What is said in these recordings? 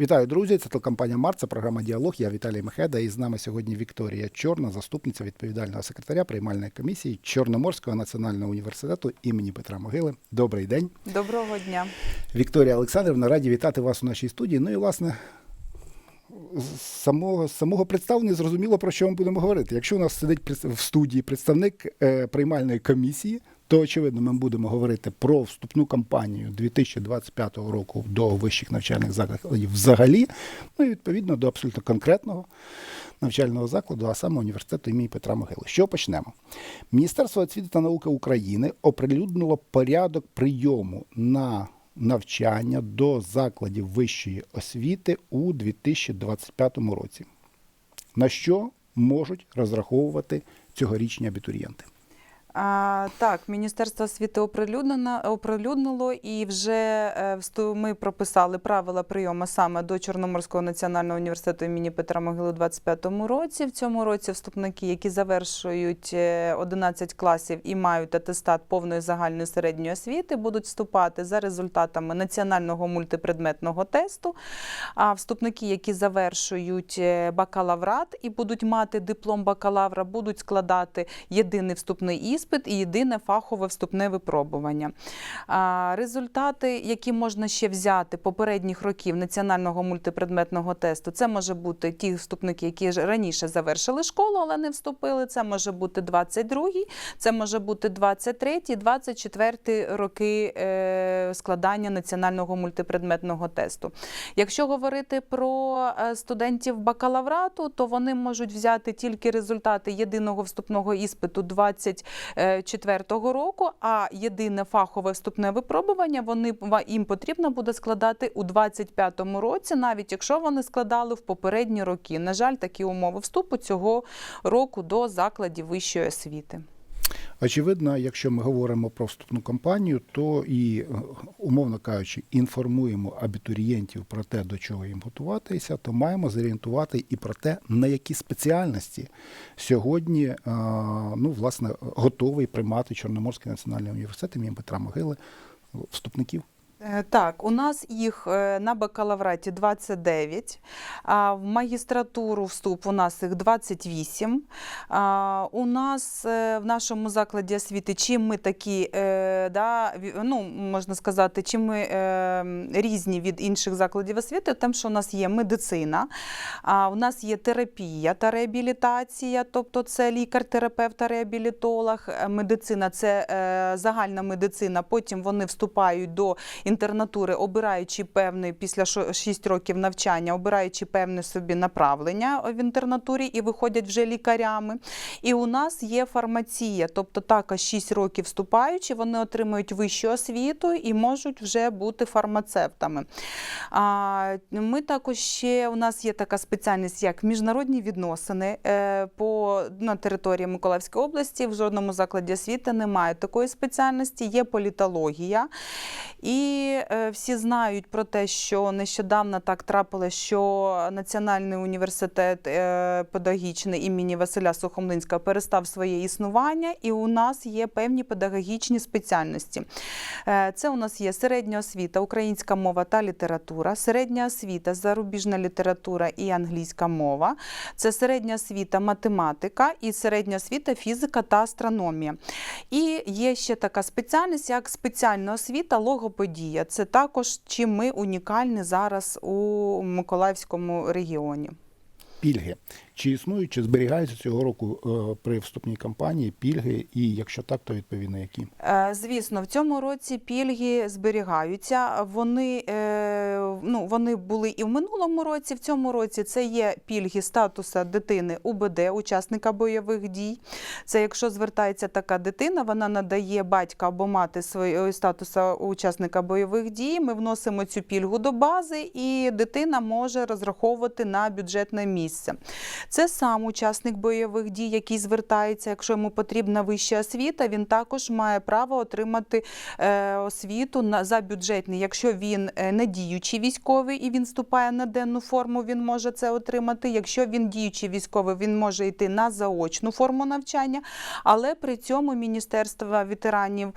Вітаю, друзі! Це телекомпанія Март, це програма Діалог. Я Віталій Мехеда. І з нами сьогодні Вікторія Чорна, заступниця відповідального секретаря приймальної комісії Чорноморського національного університету імені Петра Могили. Добрий день, Доброго дня. Вікторія Олександрівна. Раді вітати вас у нашій студії. Ну і власне. З самого самого представлення зрозуміло про що ми будемо говорити. Якщо у нас сидить в студії представник е, приймальної комісії, то очевидно ми будемо говорити про вступну кампанію 2025 року до вищих навчальних закладів взагалі, ну і відповідно до абсолютно конкретного навчального закладу, а саме університету імені Петра Могили. Що почнемо? Міністерство освіти та науки України оприлюднило порядок прийому на навчання до закладів вищої освіти у 2025 році. На що можуть розраховувати цьогорічні абітурієнти? А, так, Міністерство освіти оприлюднило і вже е, ми прописали правила прийому саме до Чорноморського національного університету імені Петра Могили у 2025 році. В цьому році вступники, які завершують е, 11 класів і мають атестат повної загальної середньої освіти, будуть вступати за результатами національного мультипредметного тесту. А вступники, які завершують е, бакалаврат і будуть мати диплом бакалавра, будуть складати єдиний вступний іспит і єдине фахове вступне випробування. Результати, які можна ще взяти попередніх років національного мультипредметного тесту, це може бути ті вступники, які раніше завершили школу, але не вступили. Це може бути 22-й, це може бути 23-й, 24-й роки е, складання національного мультипредметного тесту. Якщо говорити про е, студентів бакалаврату, то вони можуть взяти тільки результати єдиного вступного іспиту 24-го року, а єдине фахове вступне випробування вони їм потрібно буде складати у 25-му році, навіть якщо вони складали в попередні роки. На жаль, такі умови вступу цього року до закладів вищої освіти. Очевидно, якщо ми говоримо про вступну кампанію, то і, е, умовно кажучи, інформуємо абітурієнтів про те, до чого їм готуватися, то маємо зорієнтувати і про те, на які спеціальності сьогодні е, ну, власне, готовий приймати Чорноморський національний університет імені Петра Могили вступників. Е, Так, у нас їх е, на бакалавраті 29, а в магістратуру вступ у нас їх 28. А У нас е, в нашому закладі освіти, чим ми такі, да, ну, можна сказати, чим ми різні від інших закладів освіти, тим, що у нас є медицина, а у нас є терапія та реабілітація, тобто це лікар-терапевт та реабілітолог. Медицина це загальна медицина. Потім вони вступають до інтернатури, обираючи певний після 6 років навчання, обираючи певне собі направлення в інтернатурі і виходять вже лікарями. І у нас є фармація, тобто також 6 років вступаючи, вони отримують вищу освіту і можуть вже бути фармацевтами. Ми також ще у нас є така спеціальність, як міжнародні відносини е, по на території Миколаївської області. В жодному закладі освіти немає такої спеціальності. Є політологія. І е, всі знають про те, що нещодавно так трапилося, що Національний університет е, педагогічний імені Василя Сухомлинського перестав своє існування, і у нас є певні педагогічні спеціальності. Е, Це у нас є середня освіта, українська мова та література, середня освіта, зарубіжна література і англійська мова. Це середня освіта, математика і середня освіта, фізика та астрономія. І є ще така спеціальність, як спеціальна освіта, логопедія. Це також чим ми унікальні зараз у Миколаївському регіоні. Пільги. Чи існують, чи зберігаються цього року е, при вступній кампанії пільги, і якщо так, то відповідно які? Е, Звісно, в цьому році пільги зберігаються. Вони, е, ну, вони були і в минулому році. В цьому році це є пільги статуса дитини УБД, учасника бойових дій. Це якщо звертається така дитина, вона надає батька або мати свої статуса учасника бойових дій. Ми вносимо цю пільгу до бази, і дитина може розраховувати на бюджетне місце. Це сам учасник бойових дій, який звертається, якщо йому потрібна вища освіта, він також має право отримати е, освіту на за бюджетний. Якщо він е, не діючий військовий і він вступає на денну форму, він може це отримати. Якщо він діючий військовий, він може йти на заочну форму навчання. Але при цьому Міністерство ветеранів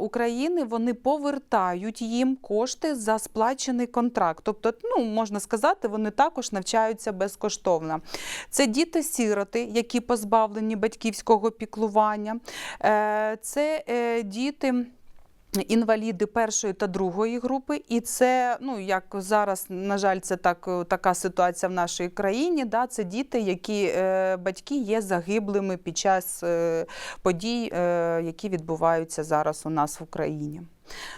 України вони повертають їм кошти за сплачений контракт. Тобто, ну можна сказати, вони також навчаються безкоштовно. Це діти-сіроти, які позбавлені батьківського піклування. Е, Це е, діти. Інваліди першої та другої групи, і це ну як зараз, на жаль, це так така ситуація в нашій країні. Да, це діти, які е, батьки є загиблими під час е, подій, е, які відбуваються зараз у нас в Україні.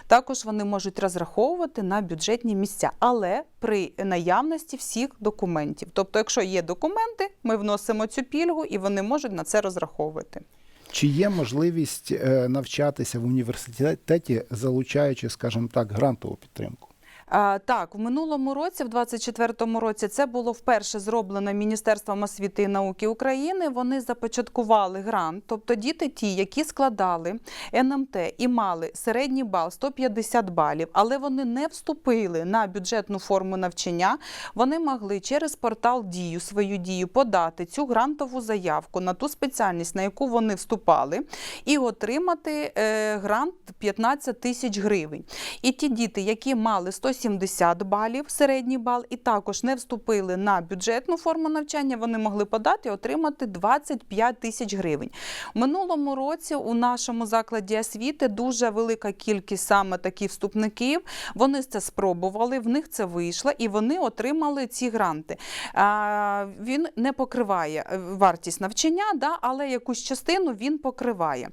Також вони можуть розраховувати на бюджетні місця, але при наявності всіх документів. Тобто, якщо є документи, ми вносимо цю пільгу і вони можуть на це розраховувати. Чи є можливість е, навчатися в університеті, залучаючи, скажімо так, грантову підтримку? Так, в минулому році, в 24-му році, це було вперше зроблено Міністерством освіти і науки України. Вони започаткували грант, тобто діти, ті, які складали НМТ і мали середній бал 150 балів, але вони не вступили на бюджетну форму навчання. Вони могли через портал Дію свою дію подати цю грантову заявку на ту спеціальність, на яку вони вступали, і отримати е, грант 15 тисяч гривень. І ті діти, які мали 170 балів, середній бал, і також не вступили на бюджетну форму навчання, вони могли подати і отримати 25 тисяч гривень. Минулому році у нашому закладі освіти дуже велика кількість саме таких вступників. Вони це спробували, в них це вийшло, і вони отримали ці гранти. Він не покриває е, вартість навчання, да, але якусь частину він покриває.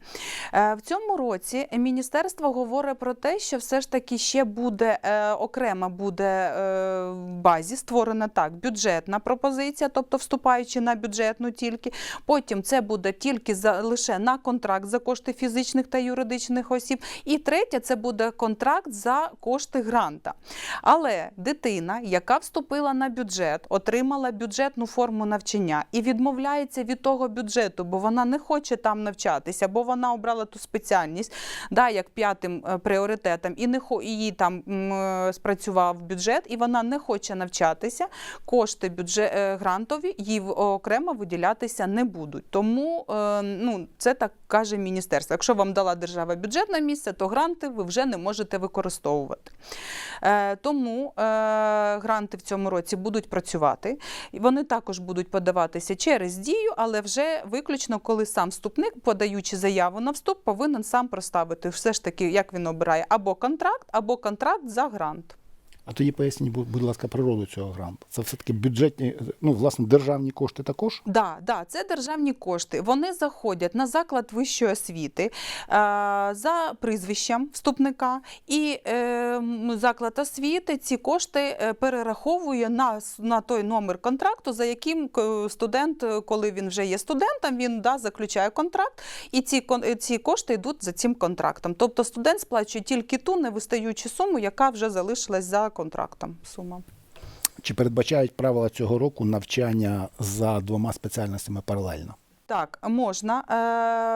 Е, В цьому році міністерство говорить про те, що все ж таки ще буде е, окрема буде е, в базі створена так бюджетна пропозиція, тобто вступаючи на бюджетну тільки. Потім це буде тільки за лише на контракт за кошти фізичних та юридичних осіб. І третє це буде контракт за кошти гранта. Але дитина, яка вступила на бюджет, отримала бюджетну форму навчання і відмовляється від того бюджету, бо вона не хоче там навчатися, бо вона обрала ту спеціальність, да, як п'ятим е, пріоритетом, і не і там е, спрацював бюджет, і вона не хоче навчатися. Кошти бюджет е, грантові їй окремо виділятися не будуть. Тому е, ну це так каже міністерство. Якщо вам дала держава бюджетне місце, то гранти ви вже не можете використовувати. Е, Тому гранти в цьому році будуть працювати. Вони також будуть подаватися через дію, але вже виключно, коли сам вступник, подаючи заяву на вступ, повинен сам проставити все ж таки, як він обирає, або контракт, або контракт за грант. А тоді поясніть, будь ласка, природу цього гранту. Це все-таки бюджетні, ну, власне, державні кошти також? Да, да, це державні кошти. Вони заходять на заклад вищої освіти е, за прізвищем вступника, і е, заклад освіти ці кошти е, перераховує на, на той номер контракту, за яким студент, коли він вже є студентом, він да, заключає контракт, і ці, ці кошти йдуть за цим контрактом. Тобто студент сплачує тільки ту невистаючу суму, яка вже залишилась за контрактом. Сума. Чи передбачають правила цього року навчання за двома спеціальностями паралельно? Так, можна,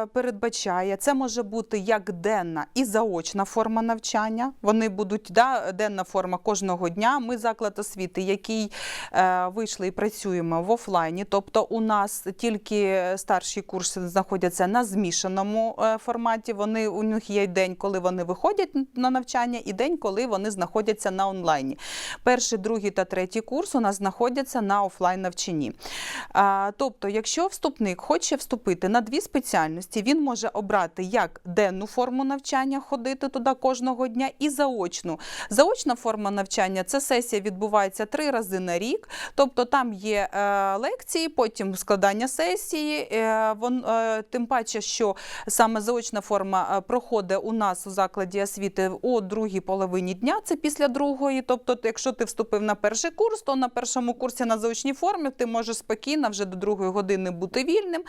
е, передбачає. Це може бути як денна і заочна форма навчання. Вони будуть да, денна форма кожного дня. Ми заклад освіти, який е, вийшли і працюємо в офлайні. Тобто у нас тільки старші курси знаходяться на змішаному е, форматі. Вони у них є день, коли вони виходять на навчання, і день, коли вони знаходяться на онлайні. Перший, другий та третій курс у нас знаходяться на офлайн навчанні. А, тобто, якщо вступник хоче вступити на дві спеціальності, він може обрати як денну форму навчання, ходити туди кожного дня, і заочну. Заочна форма навчання це сесія відбувається три рази на рік. Тобто там є е, лекції, потім складання сесії. Е, е, тим паче, що саме заочна форма проходить у нас у закладі освіти о другій половині дня, це після другої. Тобто, якщо ти вступив на перший курс, то на першому курсі на заочній формі ти можеш спокійно вже до другої години бути вільним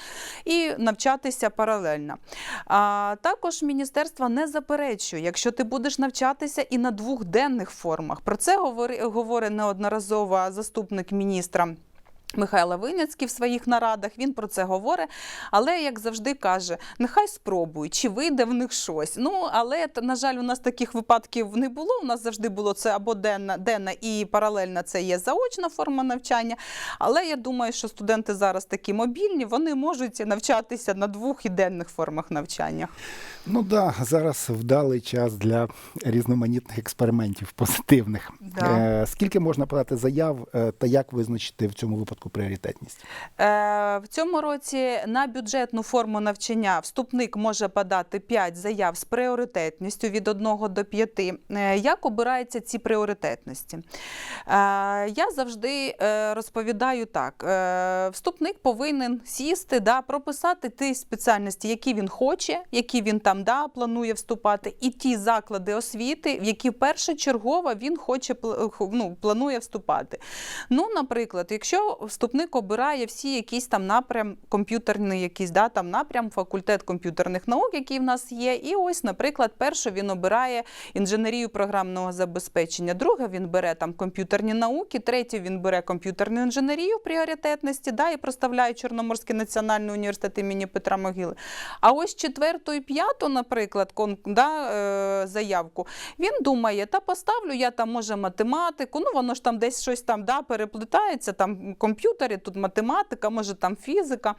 і навчатися паралельно. А також міністерство не заперечує, якщо ти будеш навчатися і на двохденних формах. Про це говори- говорить неодноразово заступник міністра. Михайло Виняцький в своїх нарадах він про це говорить. Але як завжди каже, нехай спробують, чи вийде в них щось. Ну але на жаль, у нас таких випадків не було. У нас завжди було це або денна, денна і паралельно це є заочна форма навчання. Але я думаю, що студенти зараз такі мобільні, вони можуть навчатися на двох і денних формах навчання. Ну да, зараз вдалий час для різноманітних експериментів позитивних. Да. Е, скільки можна подати заяв е, та як визначити в цьому випадку пріоритетність? Е, В цьому році на бюджетну форму навчання вступник може подати 5 заяв з пріоритетністю від 1 до 5. Е, Як обираються ці пріоритетності? Е, Я завжди е, розповідаю так: Е, вступник повинен сісти, да, прописати ті спеціальності, які він хоче, які він там да, планує вступати, і ті заклади освіти, в які першочергово він хоче ну, планує вступати. Ну, наприклад, якщо вступник обирає всі якісь там напрям, комп'ютерний якийсь да, там напрям, факультет комп'ютерних наук, який в нас є. І ось, наприклад, перше він обирає інженерію програмного забезпечення, друге він бере там комп'ютерні науки, третє він бере комп'ютерну інженерію в пріоритетності, да, і проставляє Чорноморський національний університет імені Петра Могили. А ось четверту і п'яту, наприклад, кон, да, е, заявку, він думає, та поставлю я там може математику, ну воно ж там десь щось там да, переплетається, там комп'ютери, тут математика, може там фізика.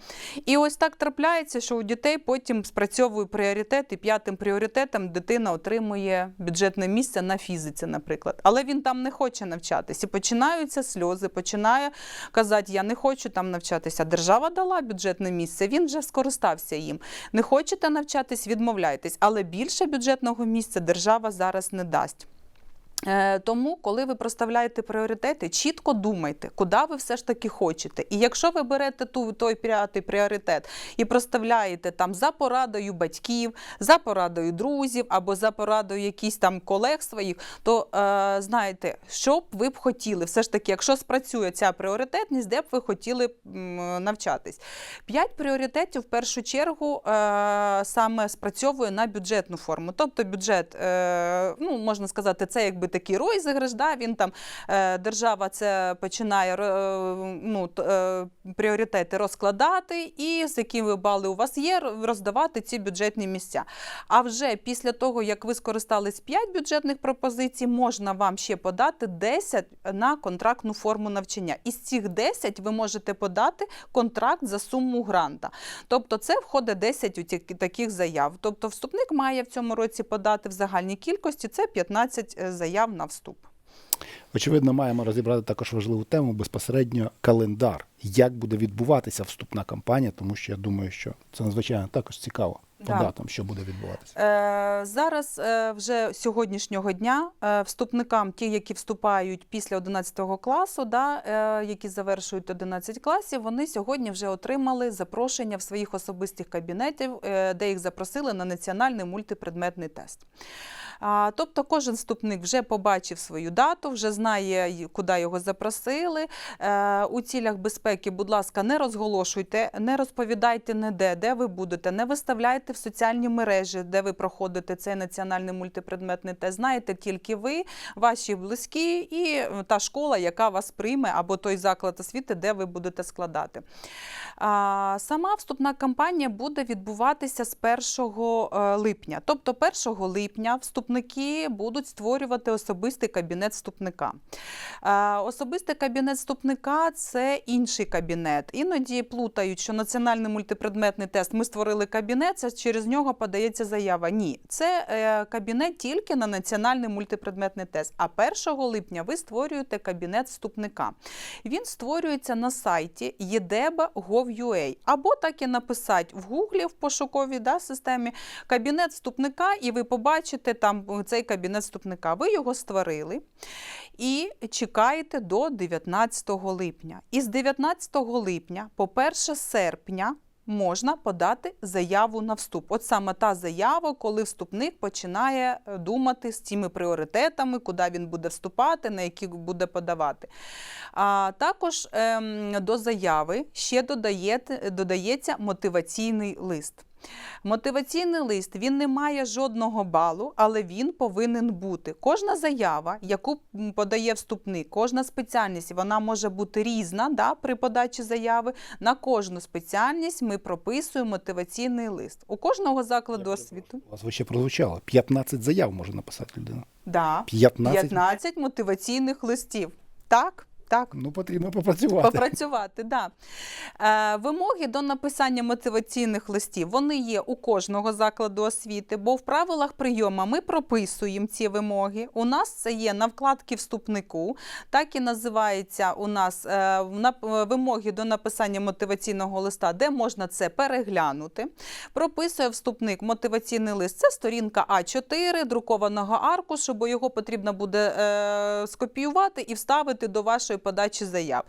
І ось так трапляється, що у дітей потім спрацьовує пріоритет, і п'ятим пріоритетом дитина отримує бюджетне місце на фізиці, наприклад. Але він там не хоче навчатись. І починаються сльози, починає казати, я не хочу там навчатися. Держава дала бюджетне місце, він вже скористався їм. Не хочете навчатись, відмовляйтесь, але більше бюджетного місця держава зараз не дасть. Е, Тому, коли ви проставляєте пріоритети, чітко думайте, куди ви все ж таки хочете. І якщо ви берете ту той п'ятий пріоритет і проставляєте там за порадою батьків, за порадою друзів або за порадою якісь там колег своїх, то е, знаєте, що б ви б хотіли, все ж таки, якщо спрацює ця пріоритетність, де б ви хотіли навчатись. П'ять пріоритетів в першу чергу е, саме спрацьовує на бюджетну форму. Тобто бюджет, е, ну можна сказати, це якби такий розіграш. Да? Він там е, держава це починає е, ну, е, пріоритети розкладати, і з якими бали у вас є, роздавати ці бюджетні місця. А вже після того, як ви скористались 5 бюджетних пропозицій, можна вам ще подати 10 на контрактну форму навчання. Із цих 10 ви можете подати контракт за суму гранта. Тобто це входить 10 у таких заяв. Тобто вступник має в цьому році подати в загальній кількості це 15 заяв на вступ. Очевидно, маємо розібрати також важливу тему безпосередньо календар. Як буде відбуватися вступна кампанія, тому що я думаю, що це надзвичайно також цікаво по Да. датам, що буде відбуватися. Е, зараз е, вже сьогоднішнього дня е, вступникам, ті, які вступають після 11 класу, да, е, які завершують 11 класів, вони сьогодні вже отримали запрошення в своїх особистих кабінетів, е, де їх запросили на національний мультипредметний тест. Тобто кожен вступник вже побачив свою дату, вже знає, куди його запросили. Е, У цілях безпеки, будь ласка, не розголошуйте, не розповідайте ніде, де ви будете, не виставляйте в соціальні мережі, де ви проходите цей національний мультипредметний тест. Знаєте тільки ви, ваші близькі і та школа, яка вас прийме, або той заклад освіти, де ви будете складати. Сама вступна кампанія буде відбуватися з 1 е, липня. Тобто 1 липня вступники будуть створювати особистий кабінет вступника. Е, Особистий кабінет вступника це інший кабінет. Іноді плутають, що національний мультипредметний тест ми створили кабінет, це через нього подається заява. Ні, це е, кабінет тільки на національний мультипредметний тест. А 1 липня ви створюєте кабінет вступника. Він створюється на сайті edeba.gov.ua або так і написати в Гуглі в пошуковій да, системі кабінет вступника, і ви побачите там е, цей кабінет вступника. Ви його створили і чекаєте до 19 липня. І з 19 липня по 1 серпня можна подати заяву на вступ. От саме та заява, коли вступник починає е, думати з цими пріоритетами, куди він буде вступати, на які буде подавати. А також ем, до заяви ще додаєте, додається мотиваційний лист. Мотиваційний лист він не має жодного балу, але він повинен бути. Кожна заява, яку подає вступник, кожна спеціальність, вона може бути різна да, при подачі заяви. На кожну спеціальність ми прописуємо мотиваційний лист. У кожного закладу освіти У вас ще прозвучало. 15 заяв може написати людина. да, 15? 15 мотиваційних листів. Так, так. Ну, потрібно попрацювати. Попрацювати, да. Е, вимоги до написання мотиваційних листів вони є у кожного закладу освіти, бо в правилах прийому ми прописуємо ці вимоги. У нас це є на вкладці вступнику, так і називається у нас е, нап- вимоги до написання мотиваційного листа, де можна це переглянути. Прописує вступник мотиваційний лист. Це сторінка А4 друкованого аркушу, бо його потрібно буде е, скопіювати і вставити до вашої подачі заяв.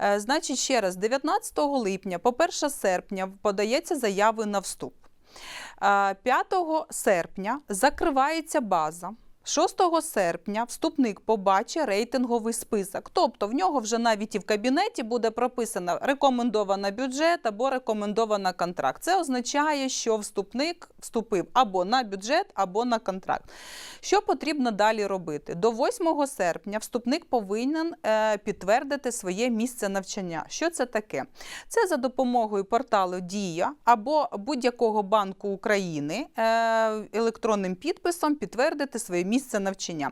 Е, значить, ще раз, 19 липня по 1 серпня подається заяви на вступ. Е, 5 серпня закривається база. 6 серпня вступник побачить рейтинговий список. Тобто в нього вже навіть і в кабінеті буде прописано рекомендована бюджет або рекомендована контракт. Це означає, що вступник вступив або на бюджет, або на контракт. Що потрібно далі робити? До 8 серпня вступник повинен е, підтвердити своє місце навчання. Що це таке? Це за допомогою порталу Дія або будь-якого банку України е, електронним підписом підтвердити своє місце навчання.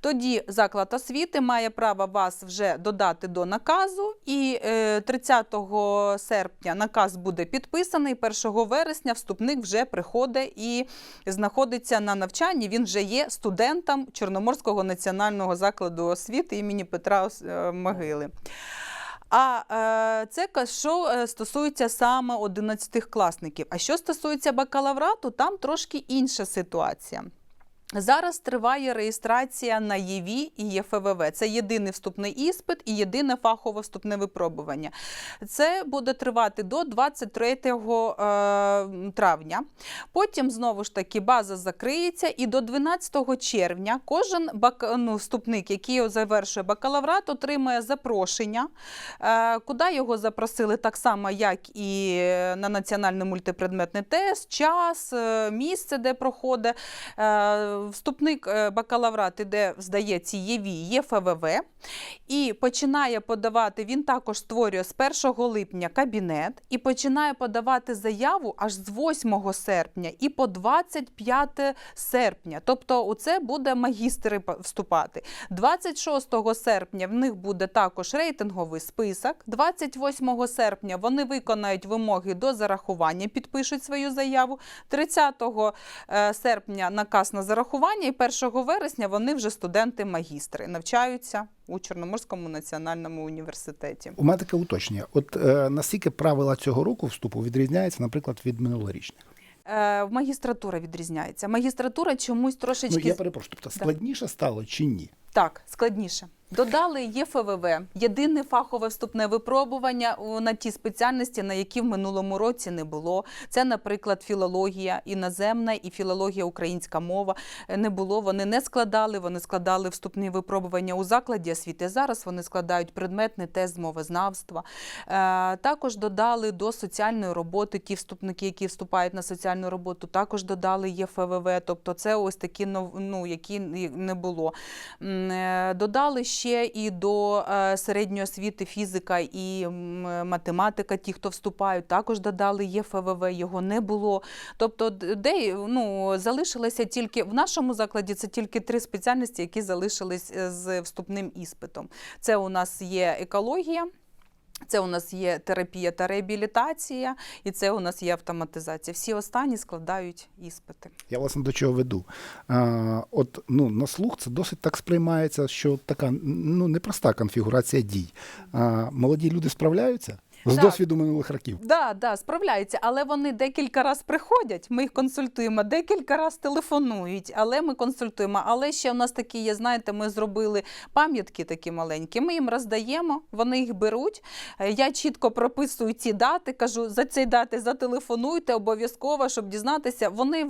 Тоді заклад освіти має право вас вже додати до наказу, і е, 30 серпня наказ буде підписаний. 1 вересня вступник вже приходить і знаходиться на навчанні. Він вже є студентом Чорноморського національного закладу освіти імені Петра е, Могили. А е, це що е, стосується саме 11 класників. А що стосується бакалаврату, там трошки інша ситуація. Зараз триває реєстрація на ЄВІ і ЄФВВ. Це єдиний вступний іспит і єдине фахове вступне випробування. Це буде тривати до 23 е, травня. Потім знову ж таки база закриється, і до 12 червня кожен бак... ну, вступник, який завершує бакалаврат, отримає запрошення, е, куди його запросили так само, як і на національний мультипредметний тест, час, е, місце, де проходить. Вступник е, бакалаврат іде, здається, ЄВІ, ЄФВВ і починає подавати. Він також створює з 1 липня кабінет і починає подавати заяву аж з 8 серпня і по 25 серпня. Тобто, у це буде магістри вступати. 26 серпня в них буде також рейтинговий список. 28 серпня вони виконають вимоги до зарахування, підпишуть свою заяву. 30 е, серпня наказ на зарахування, і 1 вересня вони вже студенти-магістри навчаються у Чорноморському національному університеті. У мене таке уточнення. От е, наскільки правила цього року вступу відрізняються, наприклад, від минулорічних? Е, магістратура відрізняється. Магістратура чомусь трошечки Ну, я перепрошую, тобто складніше стало чи ні? Так, складніше. Додали ЄФВВ, єдине фахове вступне випробування на ті спеціальності, на які в минулому році не було. Це, наприклад, філологія іноземна і філологія українська мова. Е, Не було. Вони не складали, вони складали вступні випробування у закладі освіти. Зараз вони складають предметний тест мовознавства. Е, Також додали до соціальної роботи ті вступники, які вступають на соціальну роботу, також додали ЄФВВ. Тобто, це ось такі ну, які не було. Е, Додали ще і до е, середньої освіти фізика і математика, ті, хто вступають, також додали ЄФВВ, його не було. Тобто, де ну, залишилося тільки в нашому закладі це тільки три спеціальності, які залишились е, з вступним іспитом. Це у нас є екологія. Це у нас є терапія та реабілітація, і це у нас є автоматизація. Всі останні складають іспити. Я власне до чого веду. А, от ну, на слух це досить так сприймається, що така ну, непроста конфігурація дій. А, молоді люди справляються з Так. досвіду минулих років. Да, да, справляються, але вони декілька разів приходять. Ми їх консультуємо, декілька разів телефонують, але ми консультуємо. Але ще у нас такі є, знаєте, ми зробили пам'ятки такі маленькі. Ми їм роздаємо, вони їх беруть. Я чітко прописую ці дати. Кажу, за ці дати зателефонуйте обов'язково, щоб дізнатися. Вони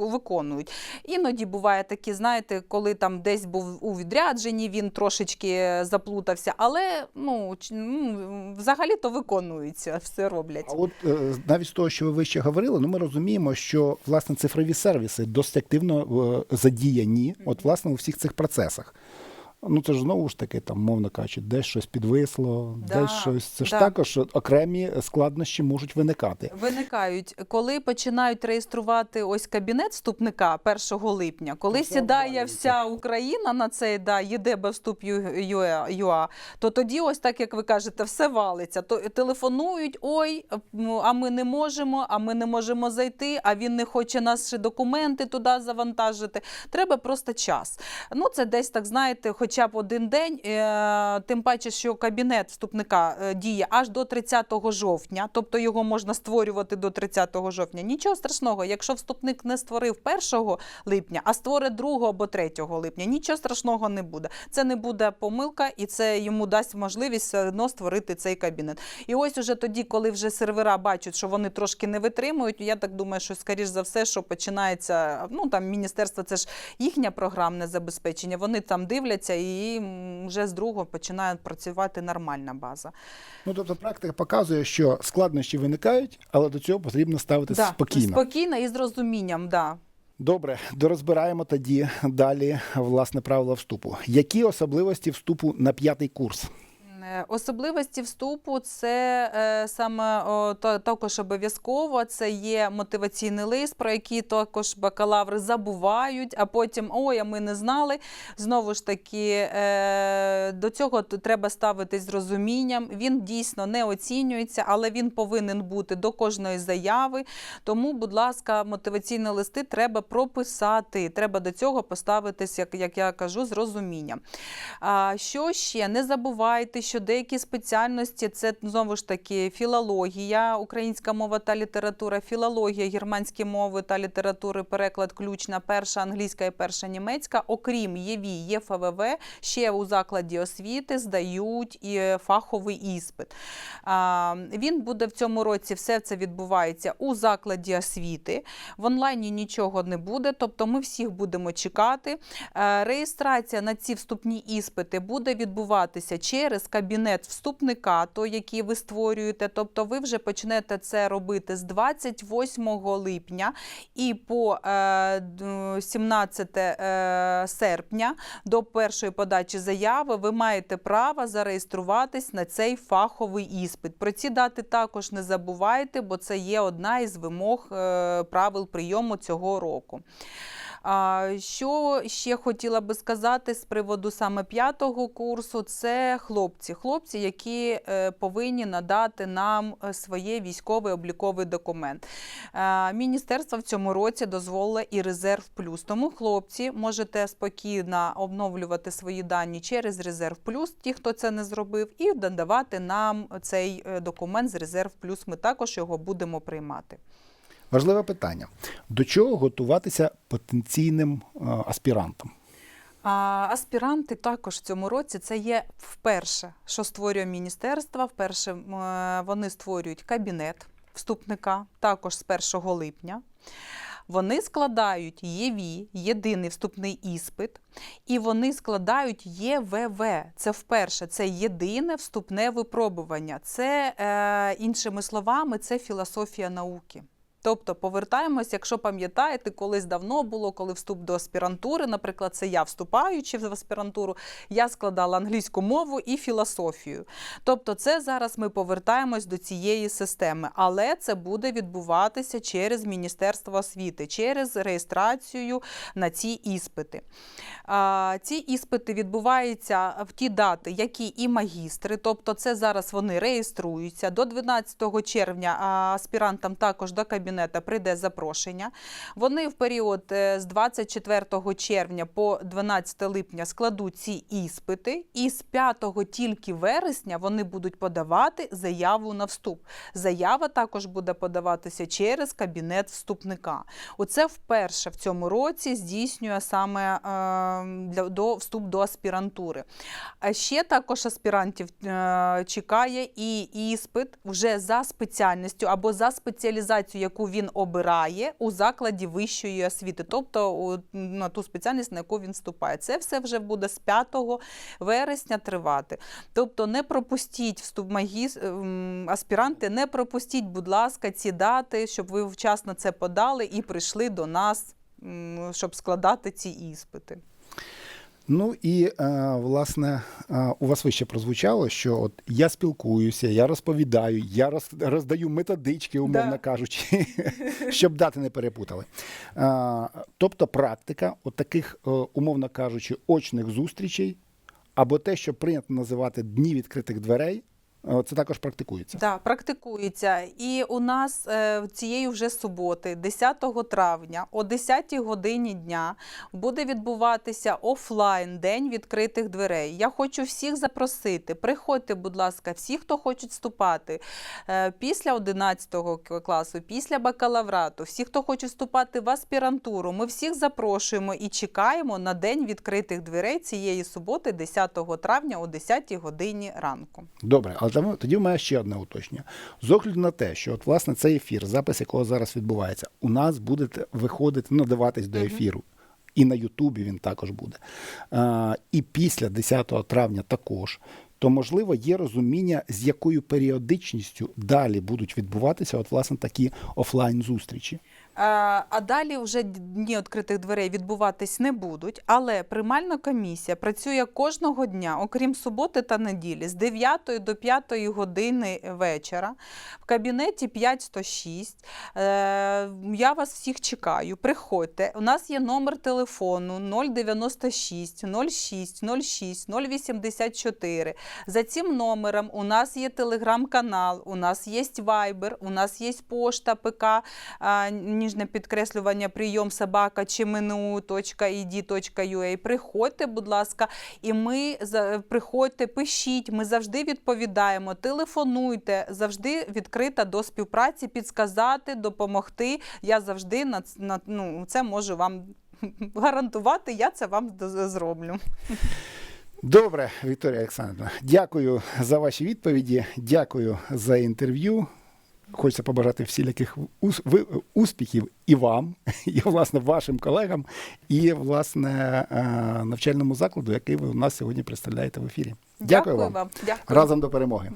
виконують. Іноді буває такі, знаєте, коли там десь був у відрядженні, він трошечки заплутався, але ну, ну взагалі то виконує. Виконуються, все роблять. А от е, навіть з того, що ви вище говорили, ну ми розуміємо, що власне цифрові сервіси досить активно е, задіяні, от власне у всіх цих процесах. Ну це ж знову ж таки, там, мовно кажучи, десь щось підвисло, Да, десь щось. Це ж да. також окремі складнощі можуть виникати. Виникають, коли починають реєструвати ось кабінет вступника 1 липня, коли все сідає вся Україна на цей да, ЄДБ вступ ЮА, то тоді, ось так як ви кажете, все валиться. То телефонують: ой, ну, а ми не можемо, а ми не можемо зайти, а він не хоче наші документи туди завантажити. Треба просто час. Ну, це десь так, знаєте, хоча б один день, е, тим паче, що кабінет вступника е, діє аж до 30 жовтня, тобто його можна створювати до 30 жовтня. Нічого страшного, якщо вступник не створив 1 липня, а створить 2 або 3 липня, нічого страшного не буде. Це не буде помилка, і це йому дасть можливість все одно створити цей кабінет. І ось уже тоді, коли вже сервера бачать, що вони трошки не витримують, я так думаю, що скоріш за все, що починається, ну там міністерство, це ж їхнє програмне забезпечення. Вони там дивляться і вже з другого починає працювати нормальна база. Ну тобто практика показує, що складнощі виникають, але до цього потрібно ставитися спокійно. спокійно і з розумінням, да. Добре, дорозбираємо тоді далі власне правила вступу. Які особливості вступу на п'ятий курс? Е, Особливості вступу це е, саме також обов'язково. Це є мотиваційний лист, про який також бакалаври забувають, а потім ой, а ми не знали. Знову ж таки, е, до цього треба ставитись з розумінням. Він дійсно не оцінюється, але він повинен бути до кожної заяви. Тому, будь ласка, мотиваційні листи треба прописати. Треба до цього поставитись, як, як я кажу, з розумінням. А, що ще? Не забувайте, що деякі спеціальності це знову ж таки філологія, українська мова та література, філологія, германські мови та літератури, переклад ключна, перша англійська і перша німецька. Окрім ЄВІ, ЄФВВ, ще у закладі освіти здають і е, фаховий іспит. Він буде в цьому році, все це відбувається у закладі освіти. В онлайні нічого не буде, тобто ми всіх будемо чекати. Е, Реєстрація на ці вступні іспити буде відбуватися через кабінет вступника, той, який ви створюєте. Тобто ви вже почнете це робити з 28 липня і по е, 17 е, серпня до першої подачі заяви ви маєте право зареєструватись на цей фаховий іспит. Про ці дати також не забувайте, бо це є одна із вимог е, правил прийому цього року. Що ще хотіла би сказати з приводу саме п'ятого курсу, це хлопці. Хлопці, які е, повинні надати нам е, своє військовий обліковий документ. Е, Міністерство в цьому році дозволило і резерв плюс. Тому хлопці можете спокійно обновлювати свої дані через резерв плюс, ті, хто це не зробив, і надавати нам цей документ з резерв плюс. Ми також його будемо приймати. Важливе питання: до чого готуватися потенційним е, аспірантам? А аспіранти також в цьому році це є вперше, що створює міністерство. Вперше е, вони створюють кабінет вступника, також з 1 липня. Вони складають ЄВІ, єдиний вступний іспит, і вони складають ЄВВ. Це вперше, це єдине вступне випробування. Це, е, іншими словами, це філософія науки. Тобто повертаємось, якщо пам'ятаєте, колись давно було, коли вступ до аспірантури, наприклад, це я вступаючи в аспірантуру, я складала англійську мову і філософію. Тобто, це зараз ми повертаємось до цієї системи, але це буде відбуватися через Міністерство освіти, через реєстрацію на ці іспити. Ці іспити відбуваються в ті дати, які і магістри, тобто це зараз вони реєструються. До 12 червня аспірантам також до кабінету прийде запрошення. Вони в період е, з 24 червня по 12 липня складуть ці іспити, і з 5 тільки вересня вони будуть подавати заяву на вступ. Заява також буде подаватися через кабінет вступника. Оце вперше в цьому році здійснює саме е, для до вступ до аспірантури. А ще також аспірантів е, чекає і іспит вже за спеціальністю або за спеціалізацію, яку яку він обирає у закладі вищої освіти, тобто на ту спеціальність, на яку він вступає. Це все вже буде з 5 вересня тривати. Тобто не пропустіть вступ магіс... ем, аспіранти, не пропустіть, будь ласка, ці дати, щоб ви вчасно це подали і прийшли до нас, щоб складати ці іспити. Ну і е, власне е, у вас вище прозвучало, що от я спілкуюся, я розповідаю, я роз, роздаю методички, умовно Да. кажучи, щоб дати не перепутали. Е, тобто практика от таких, умовно кажучи, очних зустрічей, або те, що прийнято називати дні відкритих дверей, це також практикується. Так, практикується. І у нас е, цієї вже суботи, 10 травня, о 10 годині дня, буде відбуватися офлайн день відкритих дверей. Я хочу всіх запросити. Приходьте, будь ласка, всі, хто хочуть вступати е, після 11 к- класу, після бакалаврату, всі, хто хочуть вступати в аспірантуру. Ми всіх запрошуємо і чекаємо на день відкритих дверей цієї суботи, 10 травня, о 10 годині ранку. Добре, але там- тоді в мене ще одне уточнення. З огляду на те, що от власне цей ефір, запис якого зараз відбувається, у нас буде виходити, надаватись до ефіру. І на Ютубі він також буде. А, і після 10 травня також. То, можливо, є розуміння, з якою періодичністю далі будуть відбуватися от, власне, такі офлайн-зустрічі. А, далі вже дні відкритих дверей відбуватись не будуть. Але приймальна комісія працює кожного дня, окрім суботи та неділі, з 9 до 5 години вечора в кабінеті 5106. Е, я вас всіх чекаю. Приходьте. У нас є номер телефону 096 06 06 084. За цим номером у нас є телеграм-канал, у нас є вайбер, у нас є пошта ПК, ніжне підкреслювання прийом собака чимину.id.ua. Приходьте, будь ласка, і ми приходьте, пишіть. Ми завжди відповідаємо, телефонуйте, завжди відкрита до співпраці, підсказати, допомогти. Я завжди на, на ну, це можу вам гарантувати. Я це вам зроблю. Добре, Вікторія Олександрівна, дякую за ваші відповіді, дякую за інтерв'ю. Хочеться побажати всіляких ус- успіхів і вам, і власне вашим колегам, і власне е, навчальному закладу, який ви у нас сьогодні представляєте в ефірі. Дякую, вам. Дякую. разом до перемоги.